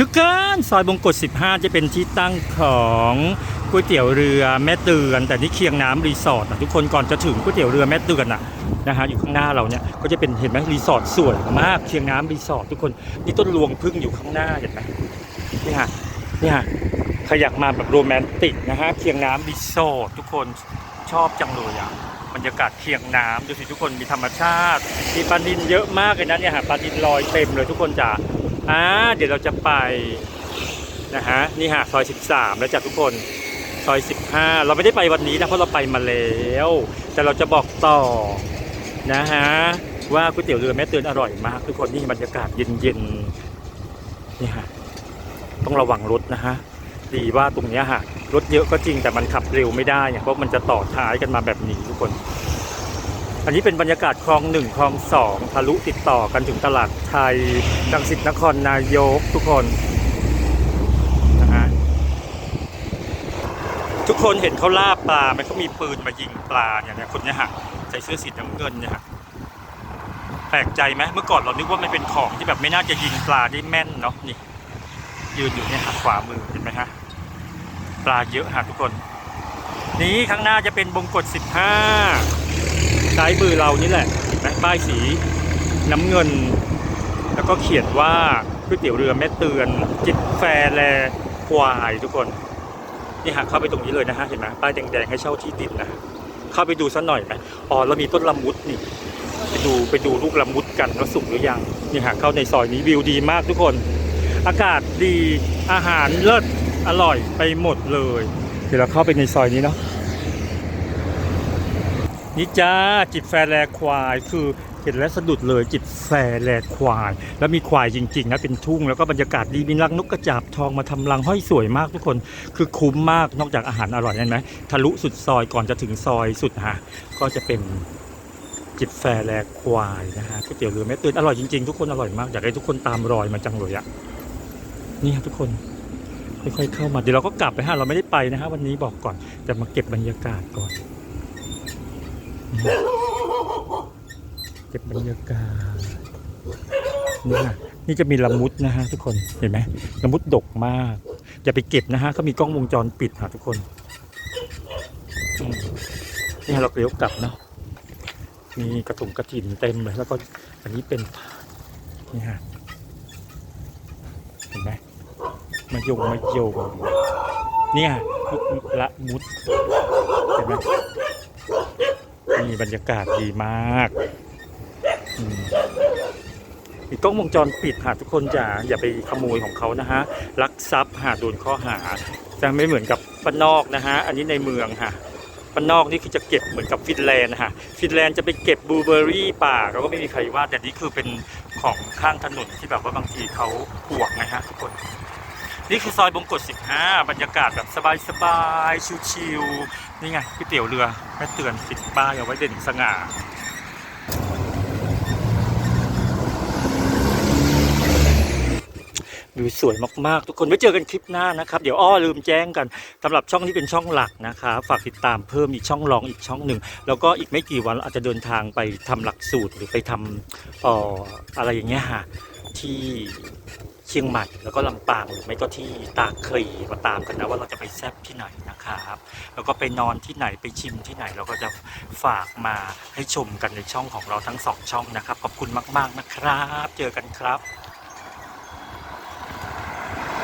ทุกคนซอยบงกฎ15 จะเป็นที่ตั้งของก๋วยเตี๋ยวเรือแม่เตือน แต่นี่เคียงน้ำรีสอร์ทอะทุกคนก่อนจะถึงก๋วยเตี๋ยวเรือแม่เตือนอะนะฮะอยู่ข้างหน้าเราเนี่ยก็จะเป็นเห็นไหมรีสอร์ทสวยมากเคียงน้ำรีสอร์ททุกคนนี่ต้นรวงพึ่งอยู่ข้างหน้าเห็นไหมนี่ฮะนี่ฮะใครอยากมาแบบโรแมนติกนะฮะเคียงน้ำรีสอร์ททุกคนชอบจังเลยอะบรรยากาศเคียงน้ำดูสิทุกคนมีธรรมชาติ มีปลานินเยอะมากเลยนะเนี่ยฮะปลานินลอยเต็มเลยทุกคนจ๋า อ่าเดี๋ยวเราจะไปนะฮะนี่ฮะซอย 13 แล้วจ้ะทุกคนซอย 15 เราไม่ได้ไปวันนี้นะเพราะเราไปมาแล้ว แต่เราจะบอกต่อนะฮะว่าก๋วยเตี๋ยวเรือแม่เตือนอร่อยมาก ทุกคนนี่บรรยากาศเย็นๆนี่ฮะต้องระวังรถนะฮะดีว่าตรงนี้ฮะรถเยอะก็จริงแต่มันขับเร็วไม่ได้เนี่ยเพราะมันจะต่อท้ายกันมาแบบนี้ทุกคน อันนี้เป็นบรรยากาศคลองหนึ่งคลองสองทะลุติดต่อกันถึงตลาดไทยรังสิตนครนายกทุกคนนะฮะทุกคนเห็นเขาล่าปลาไหมเขามีปืนมายิงปลาเนี่ยนี่ยคนเนี้ยฮะใส่เสื้อสีน้ำเงินเนี่ยฮะแปลกใจไหมเมื่อก่อนเรานึกว่ามันเป็นของที่แบบไม่น่าจะยิงปลาได้แม่นเนาะนี่ยืนอยู่เนี่ยฮะขวามือเห็นไหมฮะปลาเยอะฮะทุกคน นี้ข้างหน้าจะเป็นบงกฎ15 ซ้ายมือเรานี่แหละเห็นไหมป้ายสีน้ำเงิน แล้วก็เขียนว่าก๋วยเตี๋ยวเรือแม่เตือน จิตแฟร์แลควายทุกคนนี่หากเข้าไปตรงนี้เลยนะฮะเห็นไหมป้ายแดงๆให้เช่าที่ดินนะเข้าไปดูสักหน่อยไหมอ๋อเรามีต้นละมุดนี่ไปดูไปดูลูกละมุดกันว่าสุกหรือยังนี่หากเข้าในซอยนี้วิวดีมากทุกคน อากาศดีอาหารเลิศอร่อยไปหมดเลย เดี๋ยวเราเข้าไปในซอยนี้เนาะ นี่จ้าจิตแฟแลควายคือเห็นแล้วสะดุดเลยจิตแฟแลควาย แล้วมีควายจริงๆนะเป็นทุ่งแล้วก็บรรยากาศดีมีรังนกกระจาบทองมาทำรังห้อยสวยมากทุกคน คือคุ้มมากนอกจากอาหารอร่อยนั่นไหมทะลุสุดซอยก่อนจะถึงซอยสุดฮะก็จะเป็นจิตแฟแลควายนะฮะก๋วยเตี๋ยวเรือแม่ตือนอร่อยจริงๆทุกคนอร่อยมากอยากให้ทุกคนตามรอยมาจังเลยอะนี่ครับทุกคนค่อยๆเข้ามาเดี๋ยวเราก็กลับไปฮะเราไม่ได้ไปนะฮะวันนี้บอกก่อนจะมาเก็บบรรยากาศก่อน เก็บบรรยากาศนี่ฮะนี่จะมีละมุดนะฮะทุกคนเห็นไหมละมุดดกมาก อย่าไปเก็บนะฮะเขามีกล้องวงจรปิดฮะทุกคนนี่ฮะเราเลี้ยวกลับเนาะมีกระถุงกระถินเต็มเลยแล้วก็อันนี้เป็นนี่ฮะเห็นไหมมายงมายงเนี่ยลูกละมุดเห็นไหมนี่บรรยากาศดีมาก มีกล้องวงจรปิดหาทุกคนจะอย่าไปขโมยของเขานะฮะลักทรัพย์หาโดนข้อหาจะไม่เหมือนกับบ้านนอกนะฮะอันนี้ในเมืองฮะบ้านนอกนี่คือจะเก็บเหมือนกับฟินแลนด์ฮะฟินแลนด์จะไปเก็บบลูเบอร์รี่ป่าเขาก็ไม่มีใครว่า แต่นี่คือเป็นของข้างถนนที่แบบว่าบางทีเขาห่วงนะฮะทุกคนนี่คือซอยบงกฎ15 บรรยากาศแบบสบายๆ ชิวๆ นี่ไงก๋วยเตี๋ยวเรือแม่เตือนติดป้ายเอาไว้เด่นสง่า วิวสวยมากๆ ทุกคนไว้เจอกันคลิปหน้านะครับ เดี๋ยวอ้อลืมแจ้งกันสำหรับช่องที่เป็นช่องหลักนะคะฝากติดตามเพิ่มอีกช่องรองอีกช่องหนึ่ง แล้วก็อีกไม่กี่วันเราอาจจะเดินทางไปทำหลักสูตรหรือไปทำอออะไรอย่างเงี้ยฮะที่เชียงใหม่แล้วก็ลำปางหรือไม่ก็ที่ตากคลีมาตามกันนะว่าเราจะไปแซบที่ไหนนะครับ แล้วก็ไปนอนที่ไหนไปชิมที่ไหนเราก็จะฝากมาให้ชมกันในช่องของเราทั้งสองช่องนะครับ ขอบคุณมาก ๆนะครับ เจอกันครับ